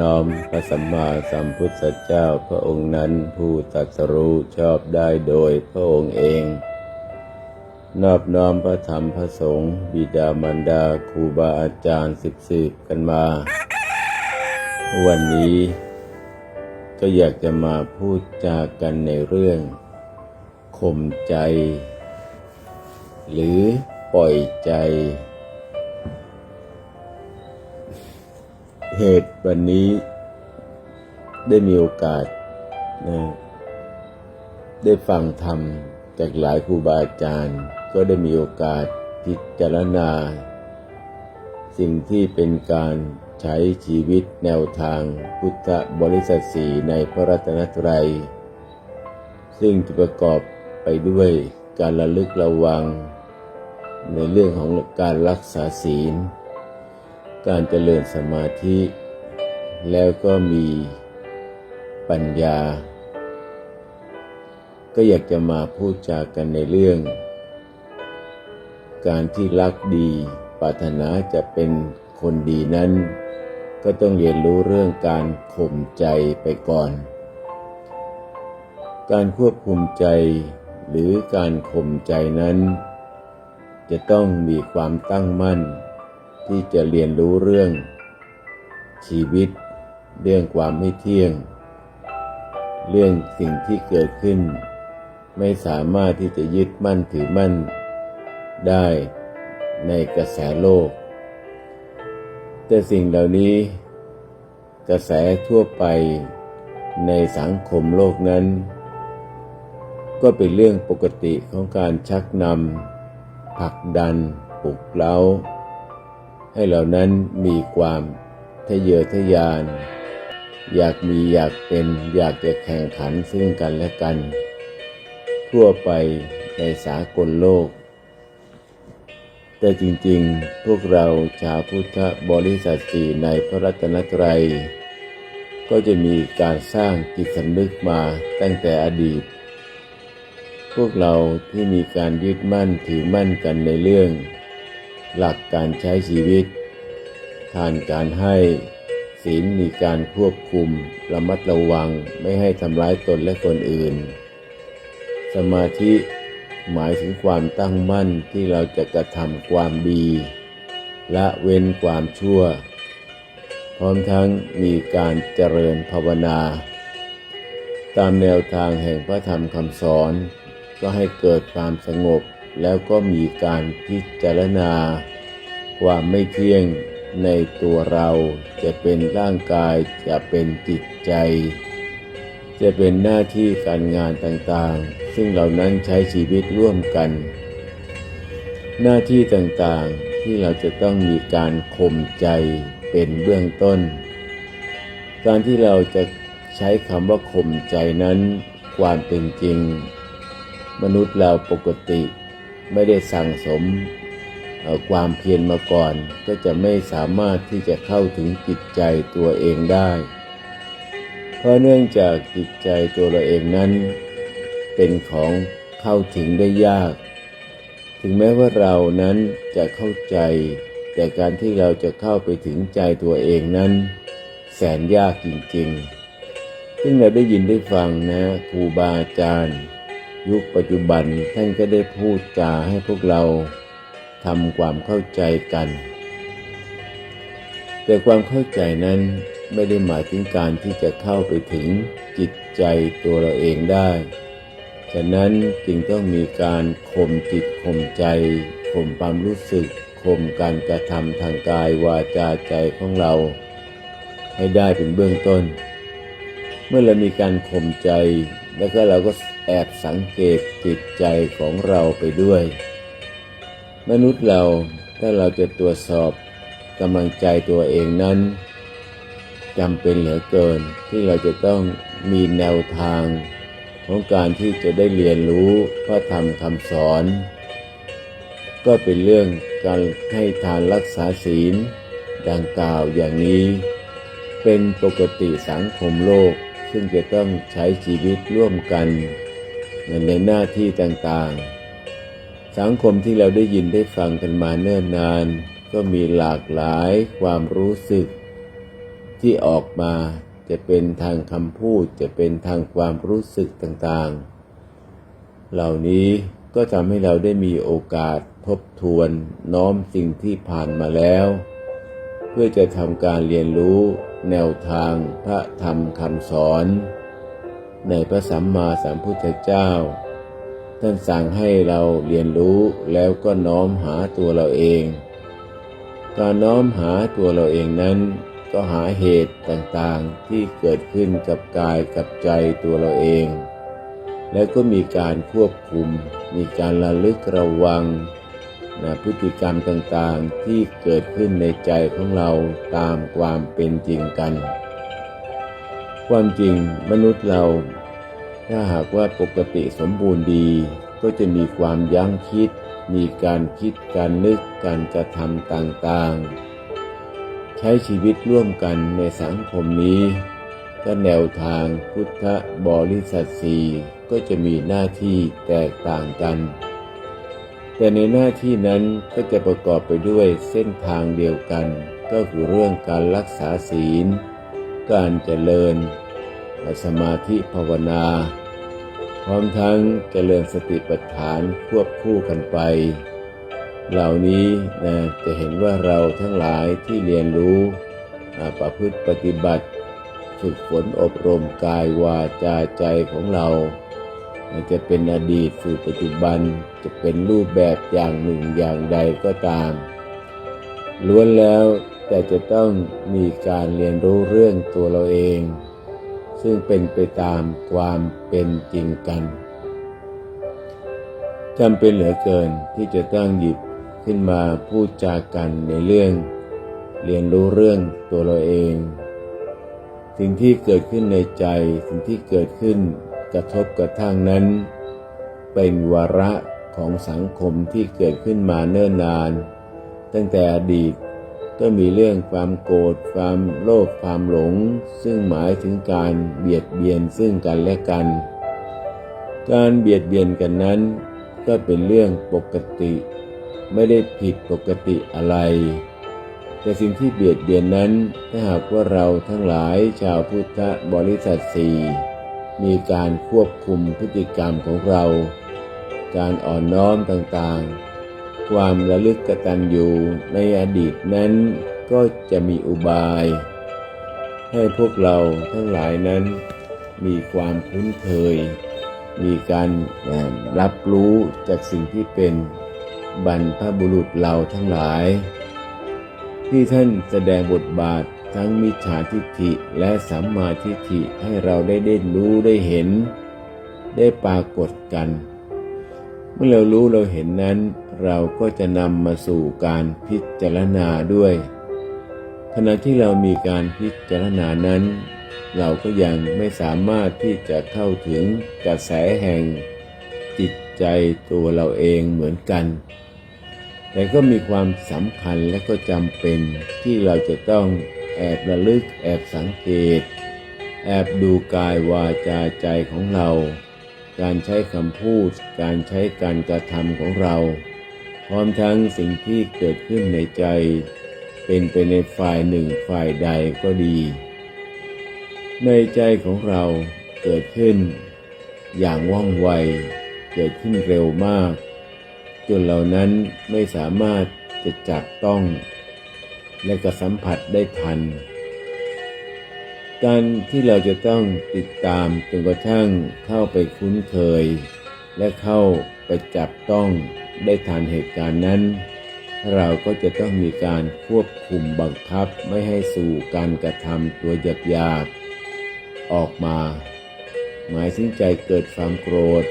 น้อมพระสัมมาสัมพุทธเจ้าพระองค์นั้นผู้ตรัสรู้ชอบได้โดยพระองค์เอง นอบน้อมพระธรรมพระสงฆ์บิดามารดาครูบาอาจารย์สิบสิบกันมา วันนี้ ก็อยากจะมาพูดจากันในเรื่องข่มใจ หรือปล่อยใจ เหตุ วันนี้ได้มีโอกาสนะได้ฟังธรรมจากหลายครูบาอาจารย์ ก็ได้มีโอกาสพิจารณา สิ่งที่เป็นการใช้ชีวิตแนวทางพุทธบริษัทสีในพระรัตนตรัย ซึ่งจะประกอบไปด้วยการระลึกระวัง ในเรื่องของการรักษาศีล การเจริญสมาธิ แล้วก็มีปัญญา ก็อยากจะมาพูดจากันในเรื่อง การที่รักดีปรารถนาจะเป็นคนดีนั้น ก็ต้องเรียนรู้เรื่องการข่มใจไปก่อน การควบคุมใจหรือการข่มใจนั้น จะต้องมีความตั้งมั่น ที่จะเรียนรู้เรื่องชีวิต เรื่องความไม่เที่ยง เรื่องสิ่งที่เกิดขึ้น ไม่สามารถที่จะยึดมั่นถือมั่น ได้ในกระแสโลก แต่สิ่งเหล่านี้ กระแสทั่วไปในสังคมโลกนั้น ก็เป็นเรื่องปกติของการชักนำผลักดันปลุกเร้าให้เหล่านั้นมีความทะเยอทะยาน อยากมีอยากเป็นอยากจะแข่งขันซึ่งกันและกัน ทั่วไปในสากลโลก แต่จริงๆ พวกเราชาวพุทธบริษัทสี่ในพระรัตนตรัย ก็จะมีการสร้างจิตสำนึกมาตั้งแต่อดีต พวกเราที่มีการยึดมั่นถือมั่นกันในเรื่อง หลักการใช้ชีวิต ทานการให้ ศีลมีการควบคุม ระมัดระวังไม่ให้ทำร้ายตนและคนอื่น สมาธิหมายถึงความตั้งมั่นที่เราจะกระทำความดีละเว้นความชั่ว พร้อมทั้งมีการเจริญภาวนา ตามแนวทางแห่งพระธรรมคำสอน ก็ให้เกิดความสงบแล้วก็มีการพิจารณา ความไม่เที่ยง ในตัวเราจะเป็นร่างกายจะเป็นจิตใจ จะเป็นหน้าที่การงานต่างๆ ซึ่งเหล่านั้นใช้ชีวิตร่วมกัน หน้าที่ต่างๆที่เราจะต้องมีการข่มใจเป็นเบื้องต้น การที่เราจะใช้คำว่าข่มใจนั้น ความเป็นจริง มนุษย์เราปกติไม่ได้สั่งสม ความเพียรมาก่อน ก็จะไม่สามารถที่จะเข้าถึงจิตใจตัวเองได้ เพราะเนื่องจากจิตใจตัวเราเองนั้น เป็นของเข้าถึงได้ยาก ถึงแม้ว่าเรานั้นจะเข้าใจ แต่การที่เราจะเข้าไปถึงใจตัวเองนั้น แสนยากจริงๆ ซึ่งเราได้ยินได้ฟังนะครูบาอาจารย์ ยุคปัจจุบันท่านก็ได้พูดจาให้พวกเรา ทำความเข้าใจกัน แต่ความเข้าใจนั้นไม่ได้หมายถึงการที่จะเข้าไปถึงจิตใจตัวเราเองได้ ฉะนั้นจึงต้องมีการข่มจิตข่มใจข่มความรู้สึกข่มการกระทำทางกายวาจาใจของเรา ให้ได้เป็นเบื้องต้น เมื่อเรามีการข่มใจ แล้วก็เราก็แอบสังเกตจิตใจของเราไปด้วย มนุษย์เราถ้าเราจะตรวจสอบกำลังใจตัวเองนั้นจำเป็นเหลือเกินที่เราจะต้องมีแนวทางของการที่จะได้เรียนรู้พระธรรมคำสอน ก็เป็นเรื่องการให้ทานรักษาศีล ดังกล่าวอย่างนี้ เป็นปกติสังคมโลกซึ่งจะต้องใช้ชีวิตร่วมกันในหน้าที่ต่างๆ สังคมที่เราได้ยินได้ฟังกันมาเนิ่นนาน ก็มีหลากหลายความรู้สึก ที่ออกมาจะเป็นทางคำพูดจะเป็นทางความรู้สึกต่างๆ เหล่านี้ก็ทำให้เราได้มีโอกาสทบทวนน้อมสิ่งที่ผ่านมาแล้ว เพื่อจะทำการเรียนรู้แนวทางพระธรรมคำสอน ในพระสัมมาสัมพุทธเจ้า ท่านสั่งให้เราเรียนรู้แล้วก็น้อมหาตัวเราเอง การน้อมหาตัวเราเองนั้น ก็หาเหตุต่างๆที่เกิดขึ้นกับกายกับใจตัวเราเอง แล้วก็มีการควบคุม มีการระลึกระวังนะพฤติกรรมต่างๆที่เกิดขึ้นในใจของเราตามความเป็นจริงกัน ความจริงมนุษย์เรา ถ้าหากว่าปกติสมบูรณ์ดี ก็จะมีความยั้งคิด มีการคิดการนึกการกระทำต่างๆ ใช้ชีวิตร่วมกันในสังคมนี้ก็แนวทางพุทธบริษัทสีก็จะมีหน้าที่แตกต่างกัน แต่ในหน้าที่นั้นก็จะประกอบไปด้วยเส้นทางเดียวกัน ก็คือเรื่องการรักษาศีล การเจริญ สมาธิภาวนา พร้อมทั้งเจริญสติปัฏฐานควบคู่กันไป เหล่านี้นะจะเห็นว่าเราทั้งหลายที่เรียนรู้ประพฤติปฏิบัติ ฝึกฝนอบรมกายวาจาใจของเราจะเป็นอดีตสู่ปัจจุบันจะเป็นรูปแบบอย่างหนึ่งอย่างใดก็ตาม ล้วนแล้วแต่จะต้องมีการเรียนรู้เรื่องตัวเราเอง ซึ่งเป็นไปตามความเป็นจริงกันจำเป็นเหลือเกินที่จะต้องหยิบขึ้นมาพูดจากันในเรื่อง เรียนรู้เรื่องตัวเราเอง สิ่งที่เกิดขึ้นในใจ สิ่งที่เกิดขึ้นกระทบกระทั่งนั้น เป็นวาระของสังคมที่เกิดขึ้นมาเนิ่นนาน ตั้งแต่อดีต ก็มีเรื่องความโกรธความโลภความหลง ซึ่งหมายถึงการเบียดเบียนซึ่งกันและกัน การเบียดเบียนกันนั้น ก็เป็นเรื่องปกติ ไม่ได้ผิดปกติอะไร แต่สิ่งที่เบียดเบียนนั้นถ้าหากว่าเราทั้งหลายชาวพุทธบริษัทสี่มีการควบคุมพฤติกรรมของเรา การอ่อนน้อมต่างๆ ความระลึกกตัญญูในอดีตนั้นก็จะมีอุบาย ให้พวกเราทั้งหลายนั้น มีความคุ้นเคย มีการรับรู้จากสิ่งที่เป็นบรรพบุรุษเราทั้งหลาย ที่ท่านแสดงบทบาททั้งมิจฉาทิฏฐิและสัมมาทิฏฐิให้เราได้ได้รู้ได้เห็น ได้ปรากฏกัน เมื่อเรารู้เราเห็นนั้น เราก็จะนำมาสู่การพิจารณาด้วย ขณะที่เรามีการพิจารณานั้น เราก็ยังไม่สามารถที่จะเข้าถึงกระแสแห่งจิตใจตัวเราเองเหมือนกัน แต่ก็มีความสำคัญและก็จำเป็นที่เราจะต้องแอบระลึกแอบสังเกต แอบดูกายวาจาใจของเรา การใช้คำพูด การใช้การกระทำของเรา พร้อมทั้งสิ่งที่เกิดขึ้นในใจ เป็นไปในฝ่ายหนึ่งฝ่ายใดก็ดี ในใจของเราเกิดขึ้น อย่างว่องไว เกิดขึ้นเร็วมาก จนเหล่านั้นไม่สามารถจะจับต้อง และก็สัมผัสได้ทัน การที่เราจะต้องติดตามจนกระทั่งเข้าไปคุ้นเคย และเข้าไปจับต้อง ได้ทันเหตุการณ์นั้น เราก็จะต้องมีการควบคุมบังคับไม่ให้สู่การกระทำตัวหยาบๆออกมา หมายถึงใจเกิดความโกรธ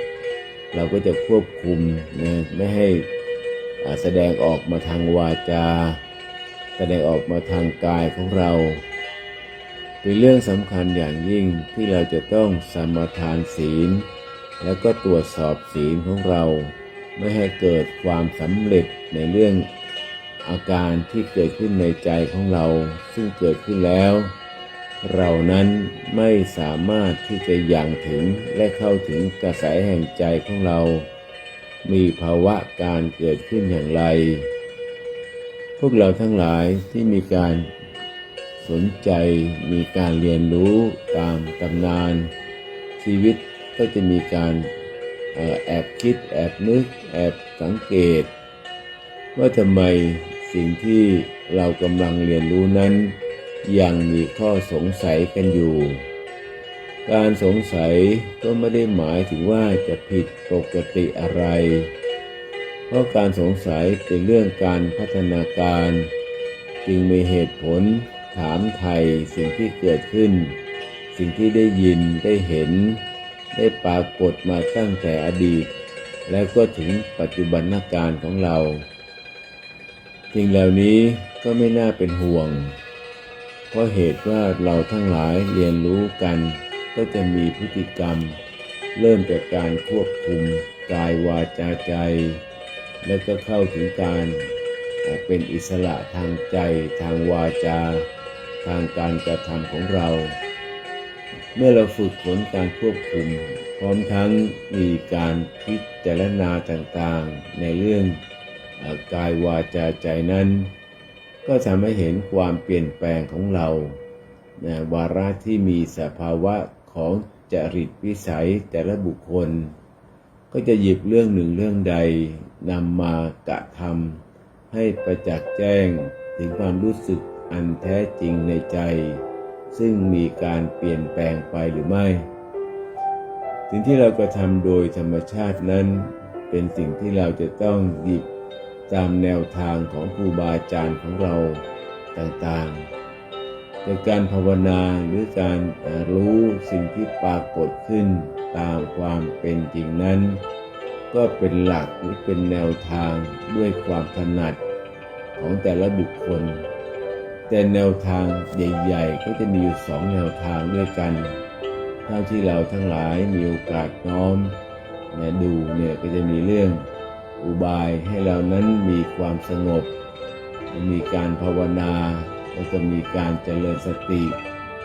เราก็จะควบคุมนะไม่ให้แสดงออกมาทางวาจา แสดงออกมาทางกายของเรา เป็นเรื่องสำคัญอย่างยิ่งที่เราจะต้องสมทานศีล แล้วก็ตรวจสอบศีลของเรา ไม่ให้เกิดความสำเร็จในเรื่องอาการที่เกิดขึ้นในใจของเรา ซึ่งเกิดขึ้นแล้ว เรานั้นไม่สามารถที่จะยังถึงและเข้าถึงกระแสแห่งใจของเรา มีภาวะการเกิดขึ้นอย่างไร พวกเราทั้งหลายที่มีการสนใจมีการเรียนรู้ตามตำนาน ชีวิตก็จะมีการ แอบคิดแอบนึกแอบสังเกต ว่าทำไมสิ่งที่เรากำลังเรียนรู้นั้น ยังมีข้อสงสัยกันอยู่ การสงสัยก็ไม่ได้หมายถึงว่าจะผิดปกติอะไร เพราะการสงสัยเป็นเรื่องการพัฒนาการ จึงมีเหตุผลถามไทยสิ่งที่เกิดขึ้น สิ่งที่ได้ยินได้เห็น ได้ปรากฏมาตั้งแต่อดีต และก็ถึงปัจจุบันการของเราสิ่งเหล่านี้ก็ไม่น่าเป็นห่วง เพราะเหตุว่าเราทั้งหลายเรียนรู้กันก็จะมีพฤติกรรม เริ่มจากการควบคุมกายวาจาใจ แล้วก็เข้าถึงการเป็นอิสระทางใจ ทางวาจา ทางการกระทำของเรา เมื่อเราฝึกฝนการควบคุม พร้อมทั้งมีการพิจารณาต่างๆ ในเรื่องกายวาจาใจนั้น ก็ทำให้เห็นความเปลี่ยนแปลงของเรานะวาระที่มีสภาวะของจริตวิสัยแต่ละบุคคล ก็จะหยิบเรื่องหนึ่งเรื่องใดนำมากระทำให้ประจักษ์แจ้งถึงความรู้สึกอันแท้จริงในใจ ซึ่งมีการเปลี่ยนแปลงไปหรือไม่ สิ่งที่เรากระทำโดยธรรมชาตินั้น เป็นสิ่งที่เราจะต้องหยิบตามแนวทางของครูบาอาจารย์ของเราต่างๆแต่การภาวนาหรือการรู้สิ่งที่ปรากฏขึ้นตามความเป็นจริงนั้น ก็เป็นหลักหรือเป็นแนวทางด้วยความถนัดของแต่ละบุคคล แต่แนวทางใหญ่ๆ ก็จะมีอยู่สองแนวทางด้วยกันเท่าที่เราทั้งหลายมีโอกาสน้อมนะดูเนี่ยก็จะมีเรื่องอุบายให้เรานั้นมีความสงบ มีการภาวนาแล้วก็มีการเจริญสติ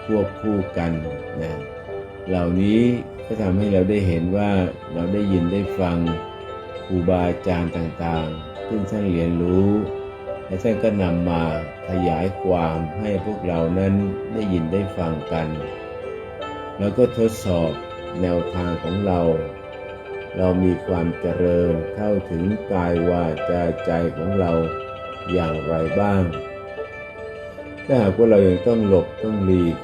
ควบคู่กันนะเหล่านี้ก็ทำให้เราได้เห็นว่าเราได้ยินได้ฟังครูบาอาจารย์ต่างๆ ซึ่งท่านเรียนรู้ และท่านก็นำมาขยายความให้พวกเรานั้นได้ยินได้ฟังกัน แล้วก็ทดสอบแนวทางของเรา เรามีความเจริญเข้าถึงกายวาจาใจของเราอย่างไรบ้าง ถ้าหากว่าเรายังต้องหลบต้องหลีก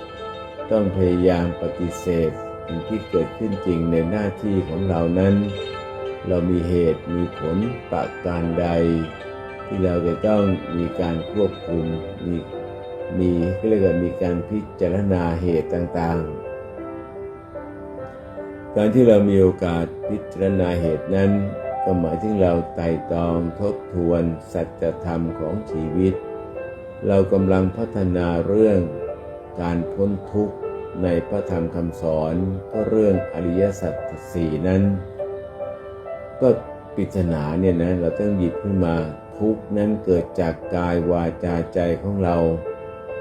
ต้องพยายามปฏิเสธสิ่งที่เกิดขึ้นจริงในหน้าที่ของเรานั้น เรามีเหตุมีผลประการใด ที่เราจะต้องมีการควบคุมมีมีก็เรียกว่ามีการพิจารณาเหตุต่างๆ การที่เรามีโอกาสพิจารณาเหตุนั้น ก็หมายถึงเราไต่ตองทบทวนสัจธรรมของชีวิต เรากำลังพัฒนาเรื่องการพ้นทุกข์ในพระธรรมคำสอนก็เรื่องอริยสัจสี่นั้น ก็ปริศนาเนี่ยนะเราต้องหยิบขึ้นมา ทุกข์นั้นเกิดจากกายวาจาใจของเรา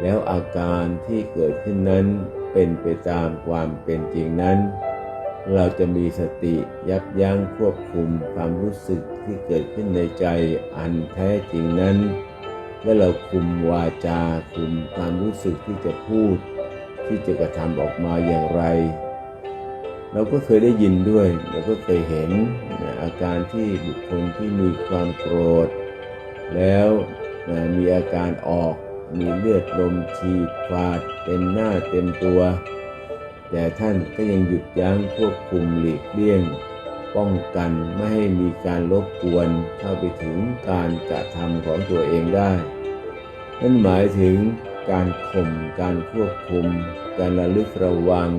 แล้วอาการที่เกิดขึ้นนั้นเป็นไปตามความเป็นจริงนั้น เราจะมีสติยับยั้งควบคุมความรู้สึกที่เกิดขึ้นในใจอันแท้จริงนั้น และเราคุมวาจาคุมความรู้สึกที่จะพูด ที่จะกระทำออกมาอย่างไร เราก็เคยได้ยินด้วย เราก็เคยเห็นอาการที่บุคคลที่มีความโกรธ แล้วมีอาการออกมีเลือดลมฉีดฟาดเต็มหน้าเต็มตัว แต่ท่านก็ยังหยุดยั้งควบคุมหลีกเลี่ยง ป้องกันไม่ให้มีการรบกวนเข้าไปถึงการกระทำของตัวเองได้ นั่นหมายถึงการข่มการควบคุม การระลึกระวัง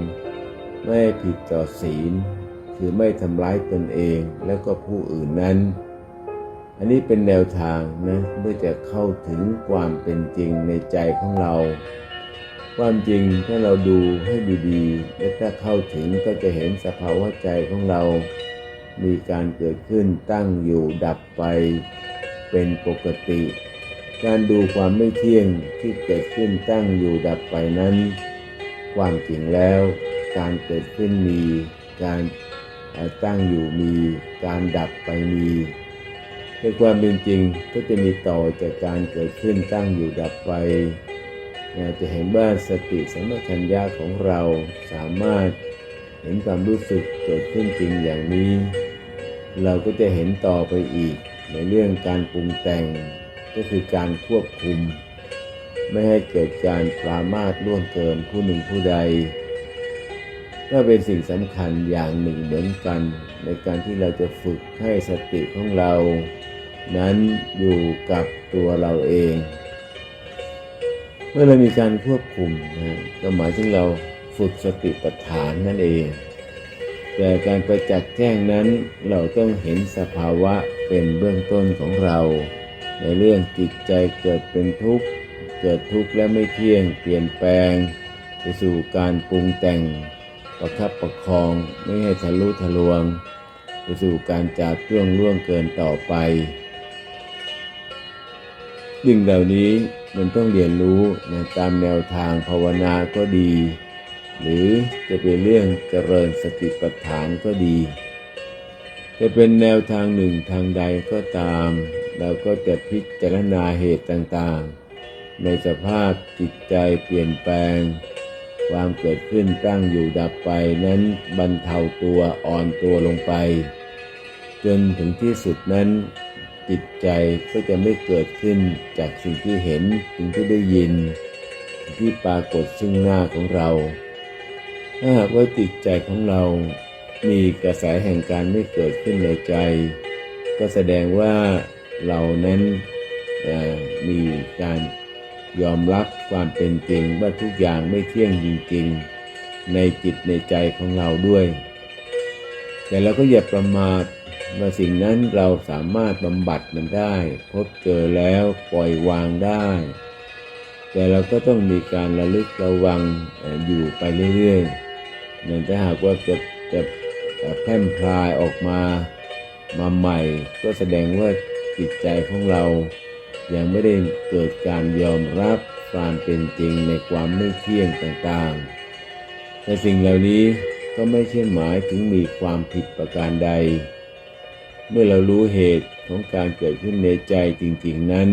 ไม่ผิดต่อศีล คือไม่ทำร้ายตนเองและก็ผู้อื่นนั้น อันนี้เป็นแนวทางนะเพื่อจะเข้าถึงความเป็นจริงในใจของเรา ความจริงถ้าเราดูให้ดีๆ และถ้าเข้าถึงก็จะเห็นสภาวะใจของเรา มีการเกิดขึ้นตั้งอยู่ดับไปเป็นปกติ การดูความไม่เที่ยงที่เกิดขึ้นตั้งอยู่ดับไปนั้น ความจริงแล้วการเกิดขึ้นมี การตั้งอยู่มี การดับไปมี ในความเป็นจริงก็จะมีต่อจากการเกิดขึ้นตั้งอยู่ดับไปจะเห็นว่าสติสัมปชัญญะของเราสามารถเห็นความรู้สึกเกิดขึ้นจริงอย่างนี้ เราก็จะเห็นต่อไปอีกในเรื่องการปรุงแต่งก็คือการควบคุม ไม่ให้เกิดการปรามาสล่วงเกินผู้หนึ่งผู้ใด ก็เป็นสิ่งสำคัญอย่างหนึ่งเหมือนกัน ในการที่เราจะฝึกให้สติของเรา นั้นอยู่กับตัวเราเอง เมื่อเรามีการควบคุมนะก็หมายถึงเราฝึกสติปัฏฐานนั่นเอง แต่การประจักษ์แจ้งนั้นเราต้องเห็นสภาวะเป็นเบื้องต้นของเรา ในเรื่องจิตใจเกิดเป็นทุกข์ เกิดทุกข์และไม่เที่ยงเปลี่ยนแปลง ไปสู่การปรุงแต่งประคับประคองไม่ให้ทะลุทะลวง ไปสู่การจากช่วงล่วงเกินต่อไป สิ่งเหล่านี้มันต้องเรียนรู้นะตามแนวทางภาวนาก็ดี หรือจะเป็นเรื่องเจริญสติปัฏฐานก็ดี จะเป็นแนวทางหนึ่งทางใดก็ตาม เราก็จะพิจารณาเหตุต่างๆ ในสภาพจิตใจเปลี่ยนแปลง ความเกิดขึ้นตั้งอยู่ดับไปนั้นบรรเทาตัวอ่อนตัวลงไป จนถึงที่สุดนั้น จิตใจก็จะไม่เกิดขึ้นจากสิ่งที่เห็น สิ่งที่ได้ยินสิ่งที่ปรากฏซึ่งหน้าของเรา ถ้าหากว่าจิตใจของเรา มีกระแสแห่งการไม่เกิดขึ้นในใจ ก็แสดงว่าเรานั้นมีการยอมรับความเป็นจริงว่าทุกอย่างไม่เที่ยงจริงๆ ในจิตในใจของเราด้วย แต่เราก็อย่าประมาท ว่าสิ่งนั้นเราสามารถบำบัดมันได้ พบเจอแล้วปล่อยวางได้ แต่เราก็ต้องมีการระลึกระวังอยู่ไปเรื่อยๆนั่นถ้าหากว่าจะจะเอ่อแพร่พลายออกมามาใหม่ ก็แสดงว่าจิตใจของเรา ยังไม่ได้เกิดการยอมรับความเป็นจริงในความไม่เที่ยงต่างๆ แต่สิ่งเหล่านี้ก็ไม่ใช่หมายถึงมีความผิดประการใด เมื่อเรารู้เหตุของการเกิดขึ้นในใจจริง ๆนั้น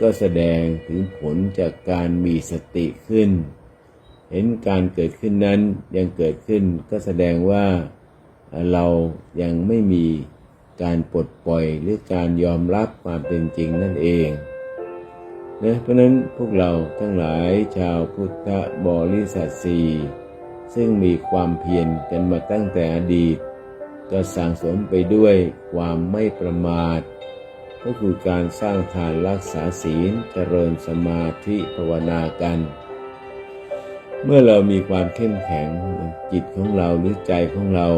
ก็แสดงถึงผลจากการมีสติขึ้น เห็นการเกิดขึ้นนั้นยังเกิดขึ้นก็แสดงว่าเรายังไม่มีการปลดปล่อยหรือการยอมรับความเป็นจริงนั่นเองนะเพราะนั้นพวกเราทั้งหลายชาวพุทธบริษัทสีซึ่งมีความเพียรกันมาตั้งแต่อดีต ก็สั่งสมไปด้วยความไม่ประมาท ก็คือการสร้างทานรักษาศีลเจริญสมาธิภาวนากัน เมื่อเรามีความเข้มแข็งจิตของเราหรือใจของเรา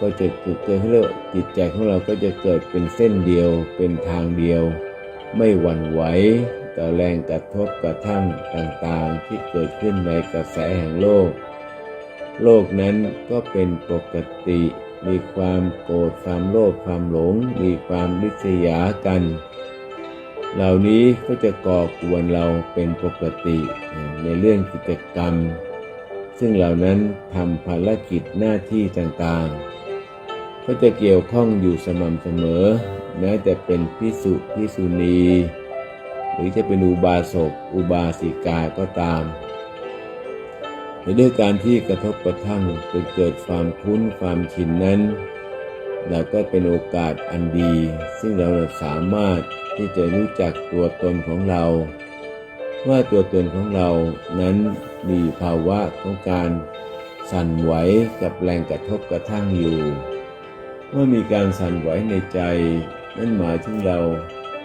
ก็จะเกิดเกิดเรียกจิตใจของเราก็จะเกิดเป็นเส้นเดียวเป็นทางเดียว ไม่หวั่นไหวต่อแรงกระทบกระทั่งต่างๆที่เกิดขึ้นในกระแสแห่งโลก โลกนั้นก็เป็นปกติ มีความโกรธความโลภความหลง มีความริษยากัน เหล่านี้ก็จะก่อกวนเราเป็นปกติในเรื่องกิจกรรม ซึ่งเหล่านั้นทำภารกิจหน้าที่ต่างๆ ก็จะเกี่ยวข้องอยู่สม่ำเสมอ แม้แต่เป็นพิสุพิสุณี หรือจะเป็นอุบาสกอุบาสิกาก็ตาม ในด้วยการที่กระทบกระทั่งจนเกิดความคุ้นความชินนั้น เราก็เป็นโอกาสอันดี ซึ่งเราสามารถที่จะรู้จักตัวตนของเรา ว่าตัวตนของเรานั้นมีภาวะของการสั่นไหวกับแรงกระทบกระทั่งอยู่ เมื่อมีการสั่นไหวในใจนั่นหมายถึงเรา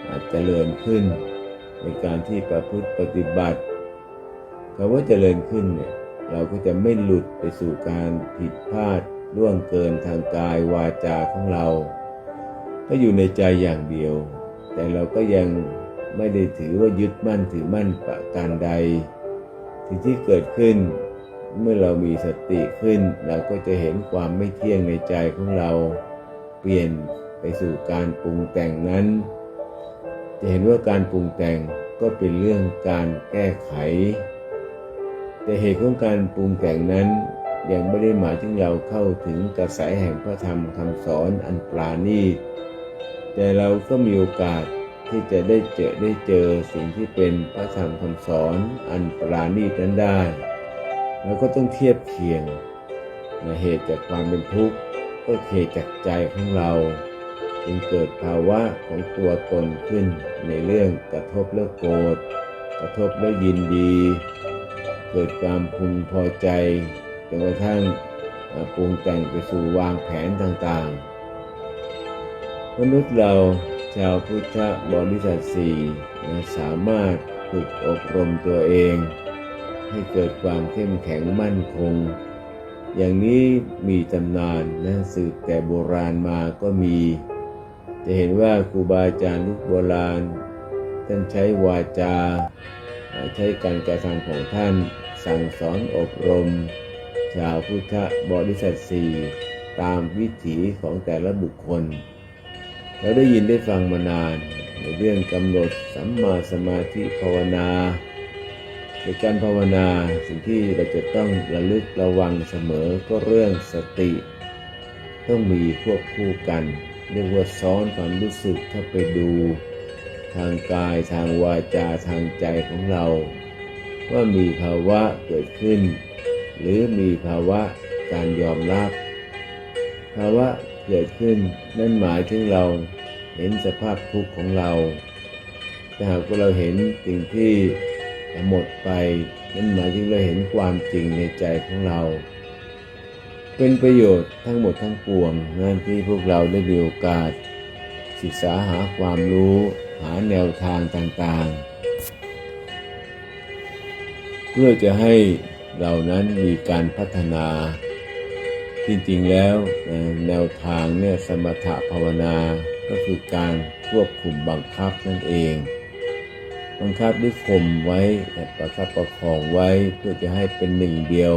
อาจจะเจริญขึ้น ในการที่ประพฤติปฏิบัติคำว่าเจริญขึ้นเนี่ย เราก็จะไม่หลุดไปสู่การผิดพลาดล่วงเกินทางกายวาจาของเรา ก็อยู่ในใจอย่างเดียว แต่เราก็ยังไม่ได้ถือว่ายึดมั่นถือมั่นประการใดสิ่งที่เกิดขึ้น เมื่อเรามีสติขึ้น เราก็จะเห็นความไม่เที่ยงในใจของเรา เปลี่ยนไปสู่การปรุงแต่งนั้น จะเห็นว่าการปรุงแต่งก็เป็นเรื่องการแก้ไข แต่เหตุของการปรุงแต่งนั้นยังไม่ได้หมายถึงเราเข้าถึงกระแสแห่งพระธรรมคำสอนอันปราณีต แต่เราก็มีโอกาสที่จะได้เจอได้เจอสิ่งที่เป็นพระธรรมคำสอนอันปราณีตนั้นได้ แล้วก็ต้องเทียบเคียงในเหตุจากความเป็นทุกข์ก็เหตุจากใจของเรา จึงเกิดภาวะของตัวตนขึ้นในเรื่องกระทบแล้วโกรธกระทบแล้วยินดี เกิดความพึงพอใจจนกระทั่งปรุงแต่งไปสู่วางแผนต่างๆ มนุษย์เราชาวพุทธบริษัทสี่สามารถฝึกอบรมตัวเอง ให้เกิดความเข้มแข็งมั่นคง อย่างนี้มีตำนานนะสืบแต่โบราณมาก็มี จะเห็นว่าครูบาอาจารย์ยุคโบราณท่านใช้วาจา ใช้การกระทำของท่าน สั่งสอนอบรม ชาวพุทธบริษัทสี่ตามวิถีของแต่ละบุคคล เราได้ยินได้ฟังมานาน ในเรื่องกำหนดสัมมาสมาธิภาวนาในการภาวนาสิ่งที่เราจะต้องระลึกระวังเสมอก็เรื่องสติ ต้องมีควบคู่กัน เรียกว่าซ้อนความรู้สึกเข้าไปดู ทางกายทางวาจาทางใจของเรา ว่ามีภาวะเกิดขึ้น หรือมีภาวะการยอมรับ ภาวะเกิดขึ้นนั่นหมายถึงเราเห็นสภาพทุกข์ของเราแต่หากว่าเราเห็นสิ่งที่หมดไป นั่นหมายถึงเราเห็นความจริงในใจของเรา เป็นประโยชน์ทั้งหมดทั้งปวงนั่นที่พวกเราได้มีโอกาสศึกษาหาความรู้ หาแนวทางต่างๆ เพื่อจะให้เรานั้นมีการพัฒนา จริงๆแล้วแนวทางเนี่ยสมถะภาวนาก็คือการควบคุมบังคับนั่นเอง บังคับหรือข่มไว้ประคับประคองไว้เพื่อจะให้เป็นหนึ่งเดียว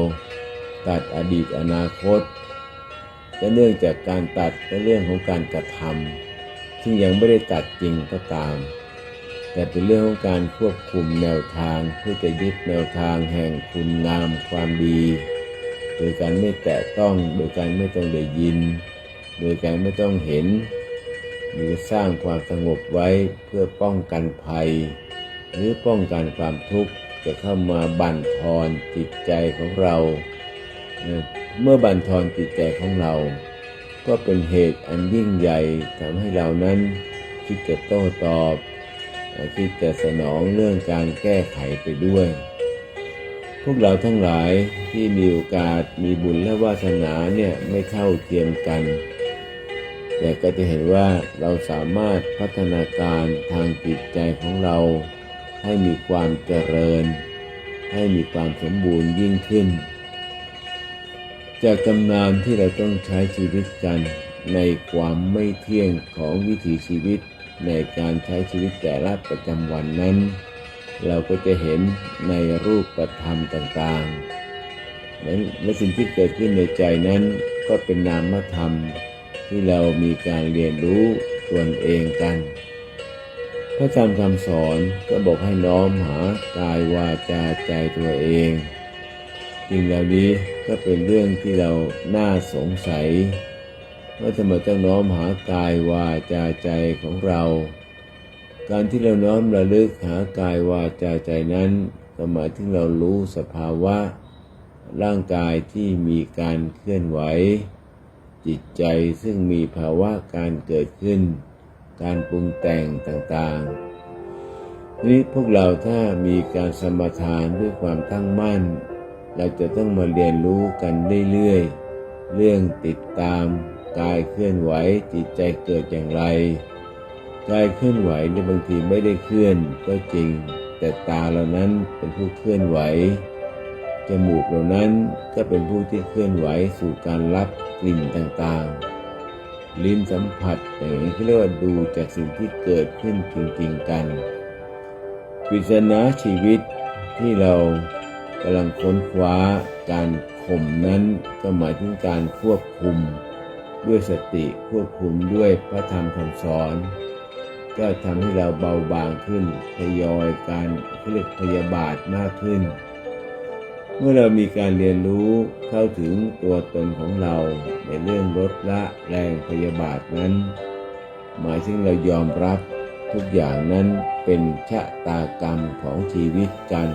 ตัดอดีตอนาคตและเนื่องจากการตัดและเรื่องของการกระทำ ซึ่งยังไม่ได้ตัดจริงก็ตาม แต่เป็นเรื่องของการควบคุมแนวทางเพื่อจะยึดแนวทางแห่งคุณงามความดี โดยการไม่แตะต้อง โดยการไม่ต้องได้ยิน โดยการไม่ต้องเห็น หรือสร้างความสงบไว้เพื่อป้องกันภัย หรือป้องกันความทุกข์จะเข้ามาบั่นทอนจิตใจของเรา เมื่อบั่นทอนจิตใจของเรา ก็เป็นเหตุอันยิ่งใหญ่ทำให้เรานั้นคิดจะโต้ตอบคิดจะสนองเรื่องการแก้ไขไปด้วย พวกเราทั้งหลายที่มีโอกาสมีบุญและวาสนาเนี่ยไม่เท่าเทียมกัน แต่ก็จะเห็นว่าเราสามารถพัฒนาการทางจิตใจของเรา ให้มีความเจริญ ให้มีความสมบูรณ์ยิ่งขึ้น จากตำนานที่เราต้องใช้ชีวิตกันในความไม่เที่ยงของวิถีชีวิตในการใช้ชีวิตแต่ละประจำวันนั้น เราก็จะเห็นในรูปประธรรมต่างๆและและสิ่งที่เกิดขึ้นในใจนั้นก็เป็นนามธรรมที่เรามีการเรียนรู้ตนเองกัน พระธรรมคำสอนก็บอกให้น้อมหากายวาจาใจตัวเองสิ่งเหล่านี้ ก็เป็นเรื่องที่เราน่าสงสัย ว่าทำไมต้องน้อมหากายวาจาใจของเรา การที่เราน้อมระลึกหากายวาจาใจนั้นก็หมายถึงเรารู้สภาวะ ร่างกายที่มีการเคลื่อนไหว จิตใจซึ่งมีภาวะการเกิดขึ้น การปรุงแต่งต่างๆนี่พวกเราถ้ามีการสมทานด้วยความตั้งมั่น เราจะต้องมาเรียนรู้กันเรื่อยๆ เรื่องติดตามกายเคลื่อนไหวจิตใจเกิดอย่างไร กายเคลื่อนไหวในยบางทีไม่ได้เคลื่อนก็จริง แต่ตาเรานั้นเป็นผู้เคลื่อนไหว จมูกเหล่านั้นก็เป็นผู้ที่เคลื่อนไหวสู่การรับกลิ่นต่างๆ ลิ้นสัมผัสอย่างนี้เขาเรียกว่าดูจากสิ่งที่เกิดขึ้นจริงๆกันปริศนาชีวิตที่เรา กำลังค้นคว้าการข่มนั้นก็หมายถึงการควบคุม ด้วยสติควบคุมด้วยพระธรรมคำสอน ก็ทำให้เราเบาบางขึ้นทยอยการเขาเรียกพยาบาทมากขึ้น เมื่อเรามีการเรียนรู้เข้าถึงตัวตนของเราในเรื่องลดละแรงพยาบาทนั้น หมายถึงเรายอมรับทุกอย่างนั้นเป็นชะตากรรมของชีวิตกัน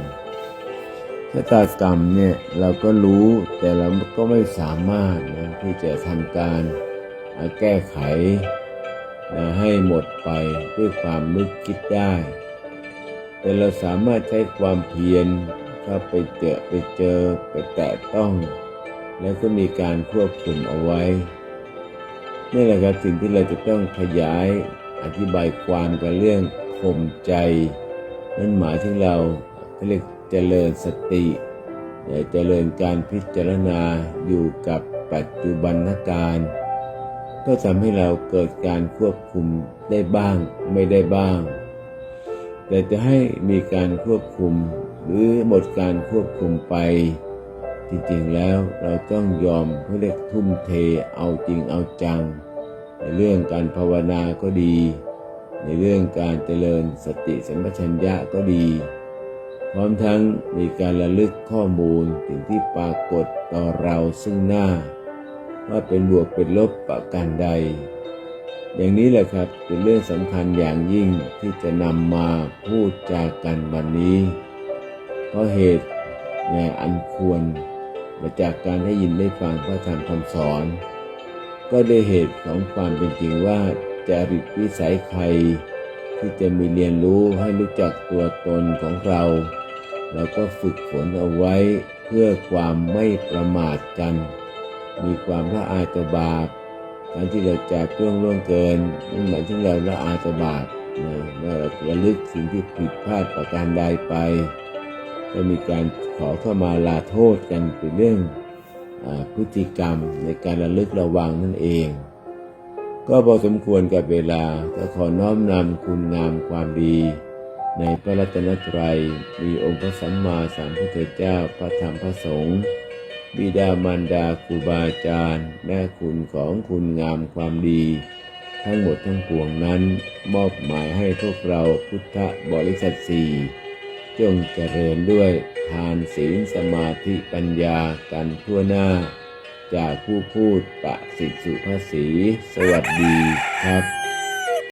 ชะตากรรมเนี่ยเราก็รู้แต่เราก็ไม่สามารถนะที่จะทำการแก้ไขนะให้หมดไปด้วยความนึกคิดได้ แต่เราสามารถใช้ความเพียรเข้าไปเจอไปเจอไปแตะต้อง แล้วก็มีการควบคุมเอาไว้นี่แหละครับสิ่งที่เราจะต้องขยายอธิบายความกับเรื่องข่มใจ นั่นหมายถึงเราเรียก จริญสติเจริญการพิจารณาอยู่กับปัจจุบันการก็ทำให้เราเกิดการควบคุมได้บ้างไม่ได้บ้าง แต่จะให้มีการควบคุมหรือหมดการควบคุมไป จริงๆแล้วเราต้องยอมเขาเรียกทุ่มเทเอาจริงเอาจัง ในเรื่องการภาวนาก็ดี ในเรื่องการเจริญสติสัมปชัญญะก็ดี พร้อมทั้งมีการระลึกข้อมูลถึงที่ปรากฏต่อเราซึ่งหน้า ว่าเป็นบวกเป็นลบประการใด อย่างนี้แหละครับเป็นเรื่องสำคัญอย่างยิ่งที่จะนำมาพูดจากันวันนี้ เพราะเหตุในอันควรมาจากการได้ยินได้ฟังพระธรรมคำสอน ก็ได้เหตุของความเป็นจริงว่าจริตวิสัยใครที่จะมีเรียนรู้ให้รู้จักตัวตนของเรา แล้วก็ฝึกฝนเอาไว้เพื่อความไม่ประมาทกัน มีความละอายต่อบาปการที่เราจะจ้วงล่วงเกินนั่นหมายถึงเราละอายต่อบาปนะเมื่อเราระลึกสิ่งที่ผิดพลาดประการใดไปก็มีการขอเข้ามาลาโทษกันเป็นเรื่องอพฤติกรรมในการระลึกระวังนั่นเอง ก็พอสมควรกับเวลาก็ขอน้อมนำคุณงามความดี ในพระรัตนตรัยมีองค์พระสัมมาสัมพุทธเจ้าพระธรรมพระสงฆ์บิดามารดาครูบาอาจารย์แม่คุณของคุณงามความดี ทั้งหมดทั้งปวงนั้น มอบหมายให้พวกเราพุทธบริษัทสี่จงเจริญด้วยทานศีลสมาธิปัญญากันทั่วหน้า จากผู้พูดปะสิทธิสุภาษี สวัสดีครับ